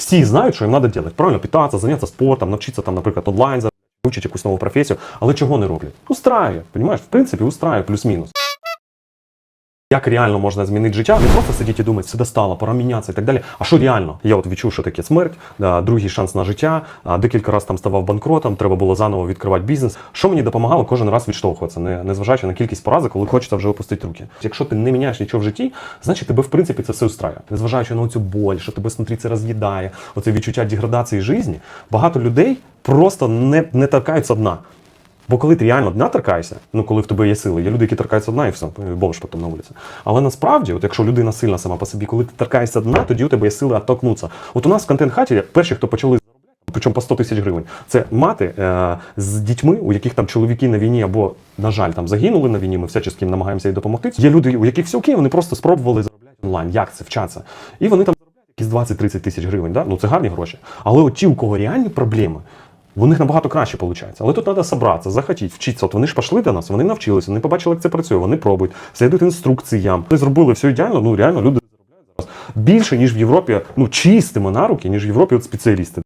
Всі знають, що їм треба робити. Правильно питатися, зайнятися спортом, навчитися там, наприклад, онлайн, вивчити якусь нову професію. Але чого не роблять? Устраює, розумієш? В принципі, устраює плюс-мінус. Як реально можна змінити життя? Не просто сидіти і думати, все достало, пора мінятися і так далі. А що реально? Я от відчув, що таке смерть, другий шанс на життя. Декілька разів там ставав банкротом, треба було заново відкривати бізнес. Що мені допомагало кожен раз відштовхуватися, не, незважаючи на кількість поразок, коли хочеться вже опустити руки. Якщо ти не міняєш нічого в житті, значить тебе в принципі це все устраює. Незважаючи на цю боль, що тебе снутрі це роз'їдає, оце відчуття деградації житті, багато людей просто не, не торкаються дна. Бо коли ти реально дна торкаєшся, ну коли в тебе є сили, є люди, які торкаються дна і все, бомж потім на вулиці. Але насправді, от якщо людина сильна сама по собі, коли ти торкаєшся дна, тоді у тебе є сили оттолкнутися. От у нас в контент-хаті перші, хто почали заробляти, причому по 100 тисяч гривень, це мати е, з дітьми, у яких там чоловіки на війні або, на жаль, там загинули на війні, ми всячески їм намагаємося їй допомогти. Є люди, у яких все окей, вони просто спробували заробляти онлайн. Як це вчаться? І вони там якісь 20-30 тисяч гривень. Да? Ну це гарні гроші. Але от ті, у кого реальні проблеми, у них набагато краще виходить. Але тут треба зібратися, захотіти, вчитися. От вони ж пішли до нас, вони навчилися, вони побачили, як це працює, вони пробують, слідують інструкціям. Вони зробили все ідеально, ну реально люди заробляють зараз більше, ніж в Європі, ну чистими на руки, ніж в Європі от спеціалісти.